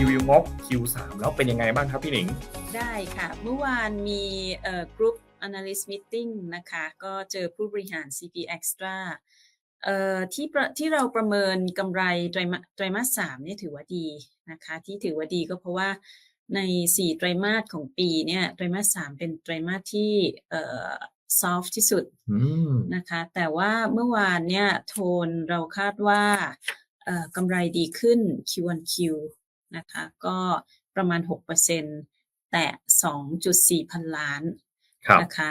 รีวิวงบ Q3 แล้วเป็นยังไงบ้างครับพี่หนิง ได้ค่ะ เมื่อวานมีเอ่อ Group Analyst Meeting นะคะ ก็เจอผู้บริหาร CP Extra เอ่อที่ประที่เราประเมินกำไรไตรมาไตรมาสสามเนี่ยถือว่าดีนะคะ ที่ถือว่าดีก็เพราะว่าใน 4 ไตรมาสของปีเนี่ยไตรมาสสามเป็นไตรมาสที่เอ่อ soft ที่สุดอืมนะคะ แต่ว่าเมื่อวานเนี่ยโทนเราคาดว่าเอ่อกำไรดีขึ้น Q on Q นะคะ ก็ประมาณ 6%แต่ 2.4 พันล้านครับนะคะ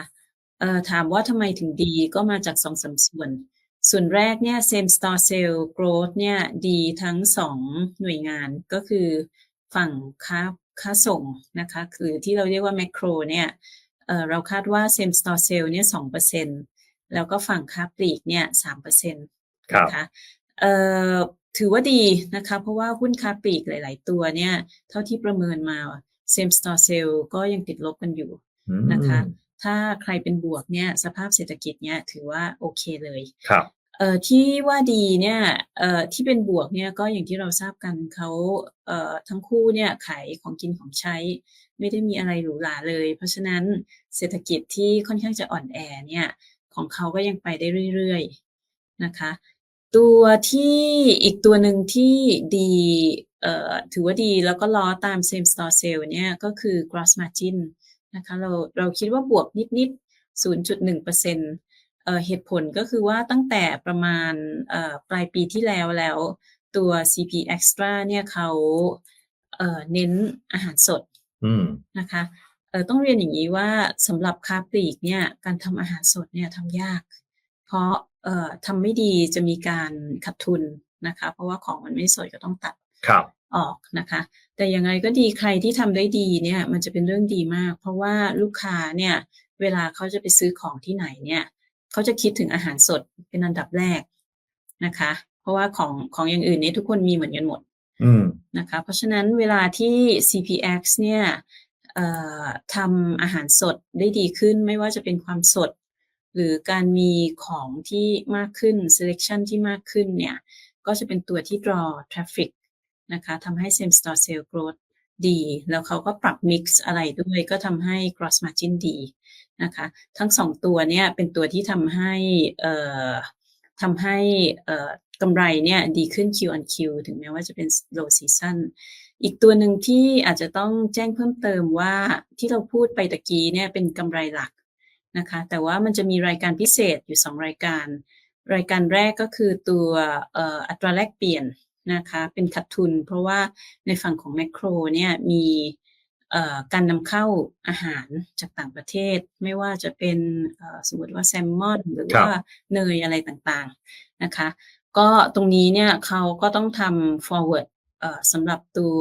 เอ่อถามว่าทำไมถึงดีก็มาจากสองสามส่วน ส่วนแรกเนี่ย same store sale growth เนี่ยดีทั้งสองหน่วยงานก็คือฝั่งค้าค้าส่งนะคะคือที่เราเรียกว่า macro เนี่ยเอ่อเราคาดว่า same store sale เนี่ย2%แล้วก็ฝั่งค้าปลีกเนี่ย3%ครับนะคะเอ่อ ถือว่าดีนะคะ เพราะว่าหุ้นค้าปลีกหลาย ๆ ตัวเนี่ย เท่าที่ประเมินมา same store sale ก็ยังติดลบกันอยู่อืมนะคะ ถ้าใครเป็นบวกเนี่ยสภาพเศรษฐกิจเนี่ยถือว่าโอเคเลยครับเอ่อที่ว่าดีเนี่ยเอ่อที่เป็นบวกเนี่ยก็อย่างที่เราทราบกันเขาเอ่อทั้งคู่เนี่ยขายของกินของใช้ ไม่ได้มีอะไรหรูหราเลย เพราะฉะนั้นเศรษฐกิจที่ค่อนข้างจะอ่อนแอเนี่ยของเขาก็ยังไปได้เรื่อยๆนะคะ ตัวที่อีกตัวหนึ่งที่ดีเอ่อถือว่าดีแล้วก็ล้อตาม same store sale เนี่ยก็คือ gross margin นะคะเราเราคิดว่าบวกนิดๆ 0.1%เอ่อเหตุผลก็คือว่าตั้งแต่ประมาณเอ่อปลายปีที่แล้วแล้ว ตัว CP Extra เนี่ยเขาเอ่อเน้นอาหารสดอืมนะคะเอ่อต้องเรียนอย่างนี้ว่าสำหรับค้าปลีกเนี่ยการทำอาหารสดเนี่ยทำยาก เพราะเอ่อ ทำไม่ดีจะมีการขาดทุนนะคะ เพราะว่าของมันไม่สดก็ต้องตัดครับออกนะคะ แต่ยังไงก็ดีใครที่ทำได้ดีเนี่ยมันจะเป็นเรื่องดีมาก เพราะว่าลูกค้าเนี่ยเวลาเขาจะไปซื้อของที่ไหนเนี่ยเขาจะคิดถึงอาหารสดเป็นอันดับแรกนะคะ เพราะว่าของของอย่างอื่นเนี่ยทุกคนมีเหมือนกันหมดอืมนะคะ เพราะฉะนั้นเวลาที่ CPX เนี่ยเอ่อทำอาหารสดได้ดีขึ้นไม่ว่าจะเป็นความสด หรือการมีของที่มากขึ้น selection ที่มากขึ้นเนี่ย ก็จะเป็นตัวที่ draw traffic นะคะทำให้ same store sale growth ดี แล้วเขาก็ปรับ mix อะไรด้วย ก็ทำให้ gross margin ดีนะคะ ทั้งสองตัวเนี่ยเป็นตัวที่ทำให้เอ่อทำให้เอ่อกำไรเนี่ยดีขึ้น Q on Q ถึงแม้ว่าจะเป็น low season อีกตัวหนึ่งที่อาจจะต้องแจ้งเพิ่มเติมว่าที่เราพูดไปตะกี้เนี่ยเป็นกำไรหลัก นะคะแต่ว่ามันจะมีรายการพิเศษอยู่ 2 รายการ รายการแรกก็คือตัวเอ่ออัตราแลกเปลี่ยนนะคะเป็นขาดทุน เพราะว่าในฝั่งของแมคโครเนี่ยมีเอ่อการนำเข้าอาหารจากต่างประเทศ ไม่ว่าจะเป็นเอ่อสมมติว่าแซลมอนหรือครับว่าเนยอะไรต่างๆนะคะก็ตรงนี้เนี่ยเขาก็ต้องทำ forward เอ่อสำหรับตัว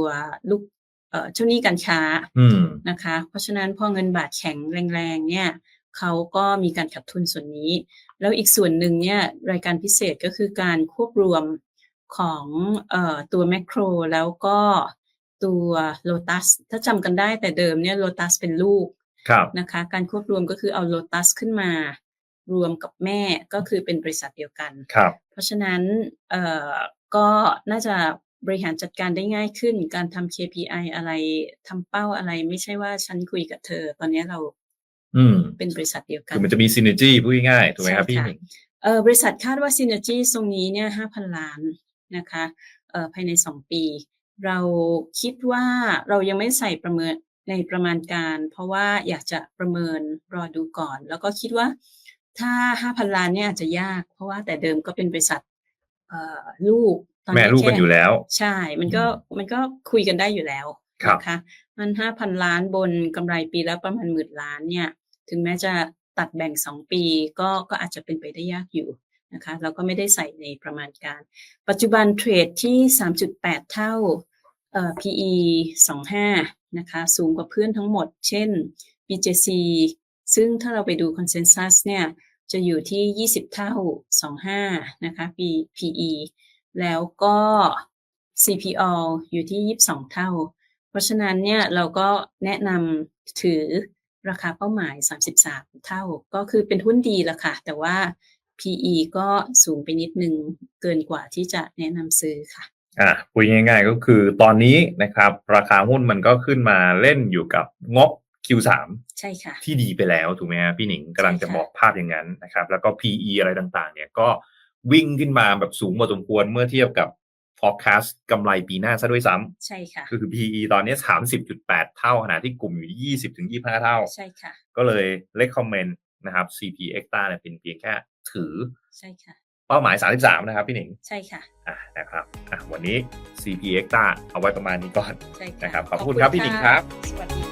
ลูกเอ่อเจ้าหนี้การค้าอืมนะคะ เพราะฉะนั้นพอเงินบาทแข็งแรงๆเนี่ย เขาก็มีการขาดทุนส่วนนี้ แล้วอีกส่วนหนึ่งเนี่ยรายการพิเศษก็คือการควบรวมของเอ่อตัวแมคโครแล้วก็ตัวโ o ตัสถ้าจำกันได้แต่เดิมเนี่ยโ o ตัสเป็นลูกครับนะคะการควบรวมก็คือเอาโ o ตัสขึ้นมารวมกับแม่ก็คือเป็นบริษัทเดียวกันครับเพราะฉะนั้นเอ่อก็น่าจะบริหารจัดการได้ง่ายขึ้น การทำ KPI อะไรทำเป้าอะไร ไม่ใช่ว่าฉันคุยกับเธอ ตอนนี้เรา อืมเป็นบริษัทเดียวกัคืนอมันจะมี synergy พูดง่ายๆถูกไหมครับใช่พี่ค่ะหนิงเอ่อบริษัทคาดว่า Synergy ตรงนี้เนี่ย5,000ล้านนะคะเอ่อภายใน2ปี เราคิดว่าเรายังไม่ใส่ประเมินในประมาณการ เพราะว่าอยากจะประเมินรอดูก่อน แล้วก็คิดว่าถ้า5,000ล้านเนี่ยอาจจะยาก เพราะว่าแต่เดิมก็เป็นบริษัทเอ่อลูกตอนแม่นี้ลูกกันแค่อยู่แล้ว ใช่ มันก็มันก็คุยกันได้อยู่แล้วครับ นะคะมันห้าพันล้านบนกำไรปีละประมาณหมื่นล้านเนี่ยถึงแม้จะตัดแบ่งสองปีก็ก็อาจจะเป็นไปได้ยากอยู่นะคะเราก็ไม่ได้ใส่ในประมาณการ ปัจจุบันเทรดที่ 3.8 เท่าเอ่อ PE 25 นะคะ สูงกว่าเพื่อนทั้งหมด เช่น BJC ซึ่งถ้าเราไปดู Consensus เนี่ย จะอยู่ที่ 20 เท่า 25 นะคะ P PE แล้วก็ CPO อยู่ที่ 22 เท่า เพราะฉะนั้นเนี่ยเราก็แนะนำถือราคาเป้าหมาย 33 เท่า ก็คือเป็นหุ้นดีละค่ะ แต่ว่า PE ก็สูงไปนิดนึงเกินกว่าที่จะแนะนำซื้อค่ะอะพูดง่ายๆก็คือตอนนี้นะครับราคาหุ้นมันก็ขึ้นมาเล่นอยู่กับงบ Q3 ใช่ค่ะ ที่ดีไปแล้วถูกไหมฮะพี่หนิงกำลังจะใช่ค่ะบอกภาพอย่างนั้นนะครับ แล้วก็ PE อะไรต่างๆ เนี่ยก็วิ่งขึ้นมาแบบสูงพอสมควรเมื่อเทียบกับ forecast กำไรปีหน้าซะด้วยซ้ใช่ค่ะำก็คือ PE ตอนนี้ 30.8 เท่าขณะที่กลุ่มอยู่ที่20-25 เท่า ใช่ค่ะ ก็เลย recommend นะครับ CP Extra เนี่ยเป็นเพียงแค่ถือ ใช่ค่ะ เป้าหมาย 33 นะครับพี่หนิง ใช่ค่ะ อะนะครับ อะวันนี้ CP Extra เอาไว้ประมาณนี้ก่อน ใช่ค่ะนะครับ ขอบคุณครับพี่หนิงครับ สวัสดีค่ะ